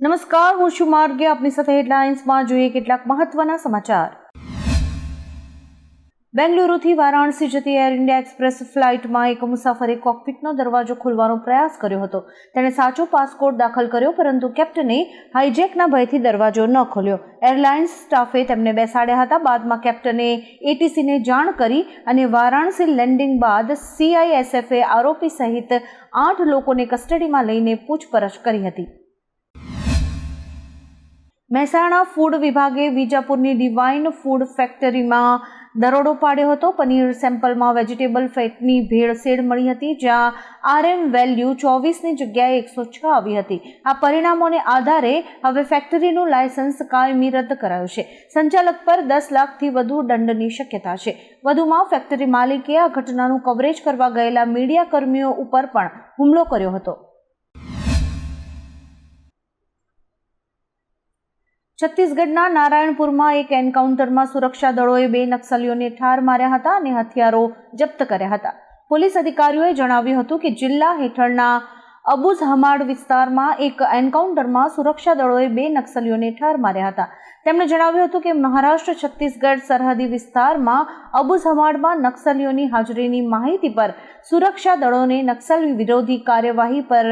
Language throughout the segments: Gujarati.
નમસ્કાર, હું છું માર્ગે. આપની સાથે હેડલાઇન્સમાં જોઈએ કેટલાક મહત્વના સમાચાર. બેંગલુરુથી વારાણસી જતી એર ઇન્ડિયા એક્સપ્રેસ ફ્લાઇટમાં એક મુસાફરે કોકપીટનો દરવાજો ખોલવાનો પ્રયાસ કર્યો હતો. તેણે સાચો પાસપોર્ટ દાખલ કર્યો, પરંતુ કેપ્ટને હાઇજેકના ભયથી દરવાજો ન ખોલ્યો. એરલાઇન્સ સ્ટાફે તેમને બેસાડ્યા હતા. બાદમાં કેપ્ટને એટીસીને જાણ કરી અને વારાણસી લેન્ડિંગ બાદ સીઆઈએસએફે આરોપી સહિત આઠ લોકોને કસ્ટડીમાં લઈને પૂછપરછ કરી હતી. મહેસાણા ફૂડ વિભાગે વિજાપુરની ડિવાઇન ફૂડ ફેક્ટરીમાં દરોડો પાડ્યો હતો. પનીર સેમ્પલમાં વેજીટેબલ ફેટની ભેળસેળ મળી હતી, જ્યાં આરએમ વેલ્યુ ચોવીસની જગ્યાએ એકસો છ આવી હતી. આ પરિણામોને આધારે હવે ફેક્ટરીનું લાયસન્સ કાયમી રદ કરાયું છે. સંચાલક પર દસ લાખથી વધુ દંડની શક્યતા છે. વધુમાં ફેક્ટરી માલિકે આ ઘટનાનું કવરેજ કરવા ગયેલા મીડિયા કર્મીઓ ઉપર પણ હુમલો કર્યો હતો. છત્તીસગઢના નારાયણપુરમાં એક એન્કાઉન્ટરમાં સુરક્ષા દળોએ બે નક્સલીઓને ઠાર માર્યા હતા અને હથિયારો જપ્ત કર્યા હતા. પોલીસ અધિકારીઓએ જણાવ્યું હતું કે જિલ્લા હેઠળના અબુઝ હમાડ વિસ્તારમાં એક એન્કાઉન્ટરમાં સુરક્ષા દળોએ બે નક્સલીઓને ઠાર માર્યા હતા. તેમણે જણાવ્યું હતું કે મહારાષ્ટ્ર છત્તીસગઢ સરહદી વિસ્તારમાં અબુઝ હમાડમાં નક્સલીઓની હાજરીની માહિતી પર સુરક્ષા દળોને નક્સલ વિરોધી કાર્યવાહી પર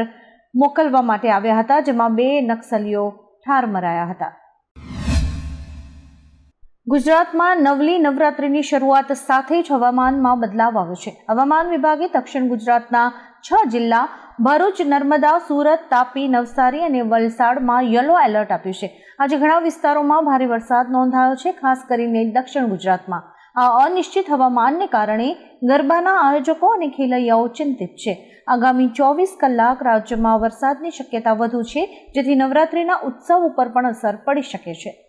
મોકલવા માટે આવ્યા હતા, જેમાં બે નક્સલીઓ ઠાર મરાયા હતા. ગુજરાતમાં નવલી નવરાત્રિની શરૂઆત સાથે જ હવામાનમાં બદલાવ આવ્યો છે. હવામાન વિભાગે દક્ષિણ ગુજરાતના છ જિલ્લા, ભરૂચ, નર્મદા, સુરત, તાપી, નવસારી અને વલસાડમાં યલો એલર્ટ આપ્યું છે. આજે ઘણા વિસ્તારોમાં ભારે વરસાદ નોંધાયો છે, ખાસ કરીને દક્ષિણ ગુજરાતમાં. આ અનિશ્ચિત હવામાનને કારણે ગરબાના આયોજકો અને ખેલૈયાઓ ચિંતિત છે. આગામી ચોવીસ કલાક રાજ્યમાં વરસાદની શક્યતા વધુ છે, જેથી નવરાત્રિના ઉત્સવ ઉપર પણ અસર પડી શકે છે.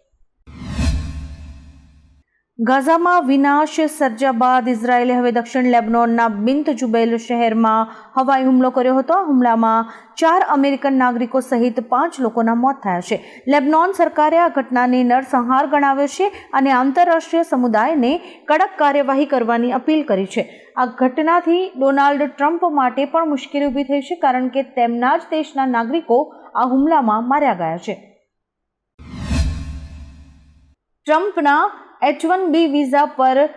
ગાઝામાં વિનાશ સર્જ્યા બાદ ઇઝરાયેલે હવે દક્ષિણ લેબનોનના બિન્ટ જુબેલ શહેરમાં હવાઈ હુમલો કર્યો હતો. હુમલામાં ચાર અમેરિકન નાગરિકો સહિત પાંચ લોકોના મોત થયા છે. લેબનોન સરકારે આ ઘટનાને નરસંહાર ગણાવ્યો છે અને આંતરરાષ્ટ્રીય સમુદાયને કડક કાર્યવાહી કરવાની અપીલ કરી છે. આ ઘટનાથી ડોનાલ્ડ ટ્રમ્પ માટે પણ મુશ્કેલી ઊભી થઈ છે, કારણ કે તેમના જ દેશના નાગરિકો આ હુમલામાં માર્યા ગયા છે. ટ્રમ્પના એચ વન બી વિઝા પર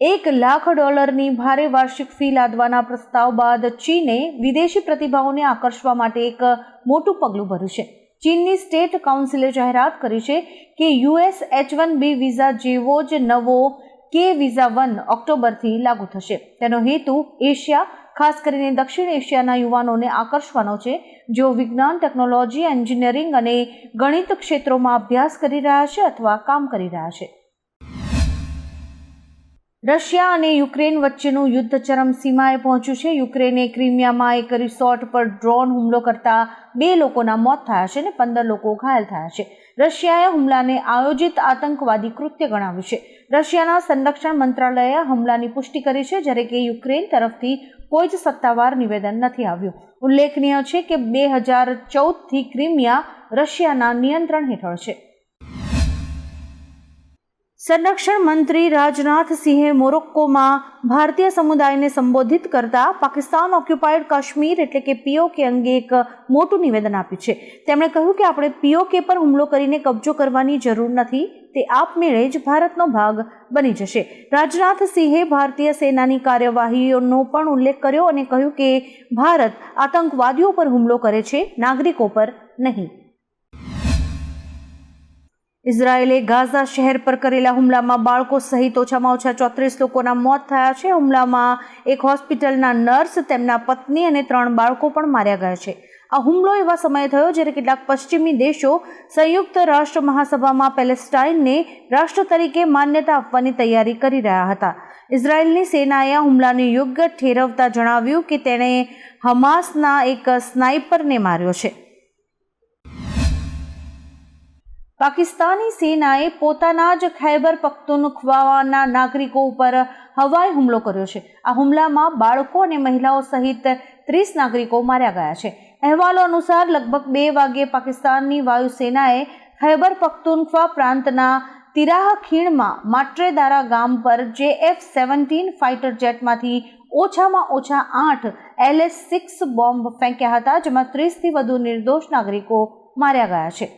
એક લાખ ડોલરની ભારે વાર્ષિક ફી લાદવાના પ્રસ્તાવ બાદ ચીને વિદેશી પ્રતિભાઓને આકર્ષવા માટે એક મોટું પગલું ભર્યું છે. ચીનની સ્ટેટ કાઉન્સિલે જાહેરાત કરી છે કે US H one B visa જેવો જ નવો કે વિઝા વન ઓક્ટોબરથી લાગુ થશે. તેનો હેતુ એશિયા, ખાસ કરીને દક્ષિણ એશિયાના યુવાનોને આકર્ષવાનો છે, જેઓ વિજ્ઞાન, ટેકનોલોજી, એન્જિનિયરિંગ અને ગણિત ક્ષેત્રોમાં અભ્યાસ કરી રહ્યા છે અથવા કામ કરી રહ્યા છે. રશિયા અને યુક્રેન વચ્ચેનું યુદ્ધ ચરમસીમાએ પહોંચ્યું છે. યુક્રેને ક્રિમિયામાં એક રિસોર્ટ પર ડ્રોન હુમલો કરતા બે લોકોના મોત થયા છે અને પંદર લોકો ઘાયલ થયા છે. રશિયાએ હુમલાને આયોજિત આતંકવાદી કૃત્ય ગણાવ્યું છે. રશિયાના સંરક્ષણ મંત્રાલયે હુમલાની પુષ્ટિ કરી છે, જ્યારે કે યુક્રેન તરફથી કોઈ જ સત્તાવાર નિવેદન નથી આવ્યું. ઉલ્લેખનીય છે કે બે હજાર ચૌદથી ક્રિમિયા રશિયાના નિયંત્રણ હેઠળ છે. સંરક્ષણ મંત્રી રાજનાથ સિંહે મોરોક્કોમાં ભારતીય સમુદાયને સંબોધિત કરતા પાકિસ્તાન ઓક્યુપાઈડ કાશ્મીર એટલે કે પીઓકે અંગે એક મોટું નિવેદન આપ્યું છે. તેમણે કહ્યું કે આપણે પીઓકે પર હુમલો કરીને કબજો કરવાની જરૂર નથી, તે આપમેળે જ ભારતનો ભાગ બની જશે. રાજનાથ સિંહે ભારતીય સેનાની કાર્યવાહીઓનો પણ ઉલ્લેખ કર્યો અને કહ્યું કે ભારત આતંકવાદીઓ પર હુમલો કરે છે, નાગરિકો પર નહીં. ઇઝરાયેલે ગાઝા શહેર પર કરેલા હુમલામાં બાળકો સહિત ઓછામાં ઓછા ચોત્રીસ લોકોના મોત થયા છે. હુમલામાં એક હોસ્પિટલના નર્સ, તેમના પત્ની અને ત્રણ બાળકો પણ માર્યા ગયા છે. આ હુમલો એવા સમયે થયો જ્યારે કેટલાક પશ્ચિમી દેશો સંયુક્ત રાષ્ટ્ર મહાસભામાં પેલેસ્ટાઇનને રાષ્ટ્ર તરીકે માન્યતા આપવાની તૈયારી કરી રહ્યા હતા. ઇઝરાયેલની સેનાએ હુમલાને યોગ્ય ઠેરવતા જણાવ્યું કે તેણે હમાસના એક સ્નાઇપરને માર્યો છે. પાકિસ્તાની સેનાએ પોતાના જ ખૈબર પખ્તુનખ્વાના નાગરિકો ઉપર હવાઈ હુમલો કર્યો છે. આ હુમલામાં બાળકો અને મહિલાઓ સહિત ત્રીસ નાગરિકો માર્યા ગયા છે. અહેવાલો અનુસાર લગભગ બે વાગ્યે પાકિસ્તાનની વાયુસેનાએ ખૈબર પખ્તુનખ્વા પ્રાંતના તિરાહ ખીણમાં માટ્રેદારા ગામ પર જે એફ સેવન્ટીન ફાઇટર જેટમાંથી ઓછામાં ઓછા આઠ એલએસ સિક્સ બોમ્બ ફેંક્યા હતા, જેમાં ત્રીસથી વધુ નિર્દોષ નાગરિકો માર્યા ગયા છે.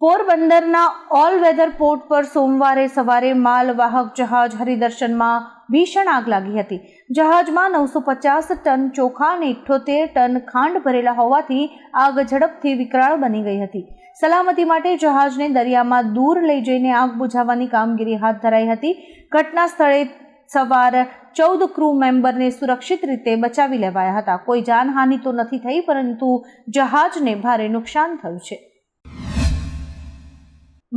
પોરબંદરના ઓલ વેધર પોર્ટ પર સોમવારે સવારે માલવાહક જહાજ હરિદર્શનમાં ભીષણ આગ લાગી હતી. જહાજમાં નવસો પચાસ ટન ચોખા અને ઇઠ્ઠોતેર ટન ખાંડ ભરેલા હોવાથી આગ ઝડપથી વિકરાળ બની ગઈ હતી. સલામતી માટે જહાજને દરિયામાં દૂર લઈ જઈને આગ બુઝાવવાની કામગીરી હાથ ધરાઈ હતી. ઘટના સ્થળે સવાર ચૌદ ક્રૂ મેમ્બરને સુરક્ષિત રીતે બચાવી લેવાયા હતા. કોઈ જાનહાનિ તો નથી થઈ, પરંતુ જહાજને ભારે નુકસાન થયું છે.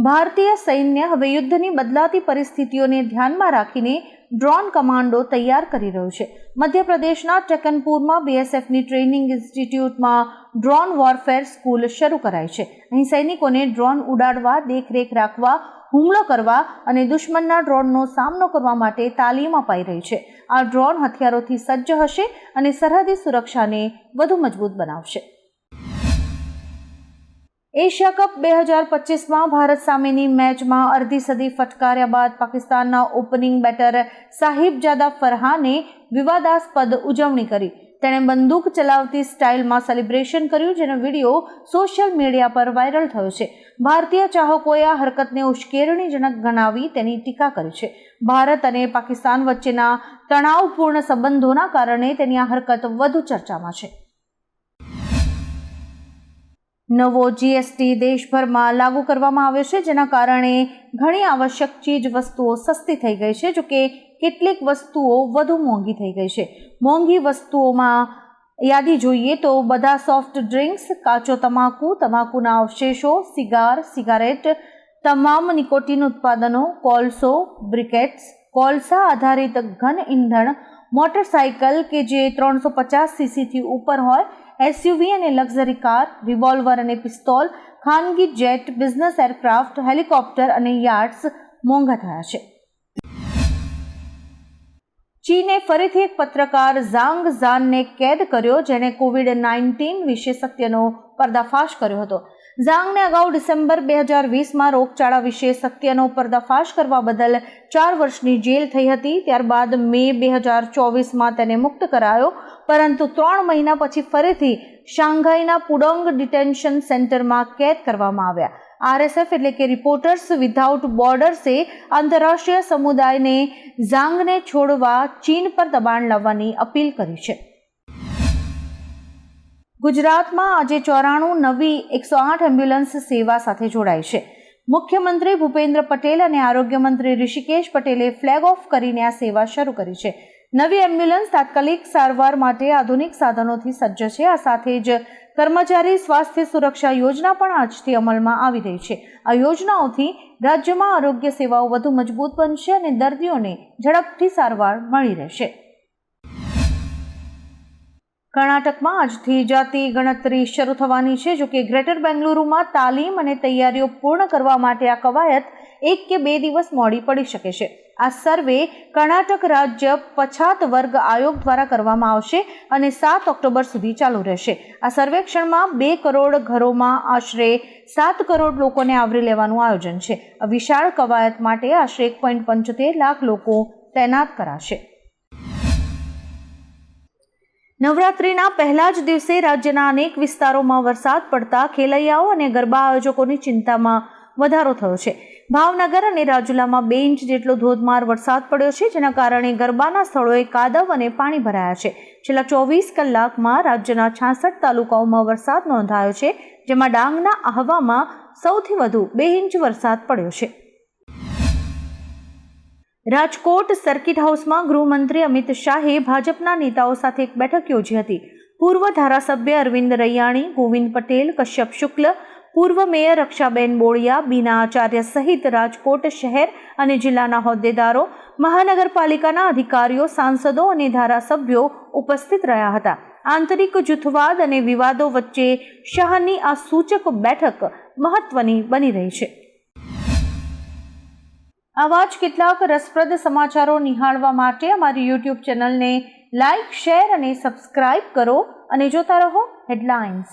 ભારતીય સૈન્ય હવે યુદ્ધની બદલાતી પરિસ્થિતિઓને ધ્યાનમાં રાખીને ડ્રોન કમાન્ડો તૈયાર કરી રહ્યું છે. મધ્યપ્રદેશના ટકનપુરમાં બીએસએફની ટ્રેનિંગ ઇન્સ્ટિટ્યૂટમાં ડ્રોન વોરફેર સ્કૂલ શરૂ કરાઈ છે. અહીં સૈનિકોને ડ્રોન ઉડાડવા, દેખરેખ રાખવા, હુમલો કરવા અને દુશ્મનના ડ્રોનનો સામનો કરવા માટે તાલીમ અપાઈ રહી છે. આ ડ્રોન હથિયારોથી સજ્જ હશે અને સરહદી સુરક્ષાને વધુ મજબૂત બનાવશે. એશિયા કપ બે હજાર પચીસમાં ભારત સામેની મેચમાં અડધી સદી ફટકાર્યા બાદ પાકિસ્તાનના ઓપનિંગ બેટર સાહિબજાદા ફરહાને વિવાદાસ્પદ ઉજવણી કરી. તેણે બંદૂક ચલાવતી સ્ટાઇલમાં સેલિબ્રેશન કર્યું, જેનો વીડિયો સોશિયલ મીડિયા પર વાયરલ થયો છે. ભારતીય ચાહકોએ આ હરકતને ઉશ્કેરણીજનક ગણાવી તેની ટીકા કરી છે. ભારત અને પાકિસ્તાન વચ્ચેના તણાવપૂર્ણ સંબંધોના કારણે તેની આ હરકત વધુ ચર્ચામાં છે. નવો જીએસટી દેશભરમાં લાગુ કરવામાં આવ્યો છે, જેના કારણે ઘણી આવશ્યક ચીજ વસ્તુઓ સસ્તી થઈ ગઈ છે, જોકે કેટલીક વસ્તુઓ વધુ મોંઘી થઈ ગઈ છે. મોંઘી વસ્તુઓમાં યાદી જોઈએ તો બધા સોફ્ટ ડ્રિંક્સ, કાચો તમાકુ, તમાકુના અવશેષો, સિગાર, સિગારેટ, તમામ નિકોટીન ઉત્પાદનો, કોલસો, બ્રિકેટ્સ, કોલસા આધારિત ઘન ઇંધણ મોટરસાઇકલ કે જે ત્રણસો પચાસ સીસીથી ઉપર હોય એસયુવી અને લક્ઝરી કાર રિવોલ્વર અને પિસ્તોલ ખાનગી જેટ બિઝનેસ એરક્રાફ્ટ હેલિકોપ્ટર અને યાર્ડ્સ મોંઘા થયા છે. ચીને ફરીથી એક પત્રકાર ઝાંગ ઝાનને કેદ કર્યો, જેણે કોવિડ નાઇન્ટીન વિશે સત્યનો પર્દાફાશ કર્યો હતો. ઝાંગને અગાઉ ડિસેમ્બર બે હજાર વીસમાં રોગચાળા વિશે સત્યનો પર્દાફાશ કરવા બદલ ચાર વર્ષની જેલ થઈ હતી. ત્યારબાદ મે બે હજાર ચોવીસમાં તેને મુક્ત કરાયો. પરંતુ ત્રણ મહિના પછી ફરીથી શાંઘાઈના પુડોંગ ડિટેન્શન સેન્ટરમાં કેદ કરવામાં આવ્યા. આરએસએફ એટલે કે રિપોર્ટર્સ વિધાઉટ બોર્ડર્સે આંતરરાષ્ટ્રીય સમુદાયને ઝાંગને છોડવા ચીન પર દબાણ લાવવાની અપીલ કરી છે. ગુજરાતમાં આજે ચોરાણું નવી એકસો આઠ એમ્બ્યુલન્સ સેવા સાથે જોડાઈ છે. મુખ્યમંત્રી ભૂપેન્દ્ર પટેલ અને આરોગ્ય મંત્રી ઋષિકેશ પટેલે ફ્લેગ ઓફ કરીને આ સેવા શરૂ કરી છે. નવી એમ્બ્યુલન્સ તાત્કાલિક સારવાર માટે આધુનિક સાધનોથી સજ્જ છે. આ સાથે જ કર્મચારી સ્વાસ્થ્ય સુરક્ષા યોજના પણ આજથી અમલમાં આવી રહી છે. આ યોજનાઓથી રાજ્યમાં આરોગ્ય સેવાઓ વધુ મજબૂત બનશે અને દર્દીઓને ઝડપથી સારવાર મળી રહેશે. કર્ણાટકમાં આજથી જાતિ ગણતરી શરૂ થવાની છે. જોકે ગ્રેટર બેંગલુરુમાં તાલીમ અને તૈયારીઓ પૂર્ણ કરવા માટે આ કવાયત એક કે બે દિવસ મોડી પડી શકે છે. આ સર્વે કર્ણાટક રાજ્ય પછાત વર્ગ આયોગ દ્વારા કરવામાં આવશે અને સાત ઓક્ટોબર સુધી ચાલુ રહેશે. આ સર્વેક્ષણમાં બે કરોડ ઘરોમાં આશરે સાત કરોડ લોકોને આવરી લેવાનું આયોજન છે. વિશાળ કવાયત માટે આશરે એક પોઈન્ટ પંચોતેર લાખ લોકો તૈનાત કરાશે. નવરાત્રિના પહેલા જ દિવસે રાજ્યના અનેક વિસ્તારોમાં વરસાદ પડતા ખેલૈયાઓ અને ગરબા આયોજકોની ચિંતામાં વધારો થયો છે. ભાવનગર અને રાજુલામાં બે ઇંચ જેટલો ધોધમાર વરસાદ પડ્યો છે, જેના કારણે ગરબાના સ્થળોએ કાદવ અને પાણી ભરાયા છે. છેલ્લા ચોવીસ કલાકમાં રાજ્યના છાસઠ તાલુકાઓમાં વરસાદ નોંધાયો છે, જેમાં ડાંગના આહવામાં સૌથી વધુ બે ઇંચ વરસાદ પડ્યો છે. રાજકોટ સર્કિટ હાઉસમાં ગૃહમંત્રી અમિત શાહે ભાજપના નેતાઓ સાથે એક બેઠક યોજી હતી. પૂર્વ ધારાસભ્ય અરવિંદ રૈયાણી, ગોવિંદ પટેલ, કશ્યપ શુક્લ પૂર્વ મેયર રક્ષાબેન બોળિયા, બીના આચાર્ય સહિત રાજકોટ શહેર અને જિલ્લાના હોદ્દેદારો, મહાનગરપાલિકાના અધિકારીઓ, સાંસદો અને ધારાસભ્યો ઉપસ્થિત રહ્યા હતા. આંતરિક જૂથવાદ અને વિવાદો વચ્ચે શાહની આ સૂચક બેઠક મહત્વની બની રહી છે. આવા જ કેટલાક રસપ્રદ સમાચારો નિહાળવા માટે અમારી યુટ્યુબ ચેનલને લાઇક શેર અને સબસ્ક્રાઇબ કરો અને જોતા રહો હેડલાઇન્સ.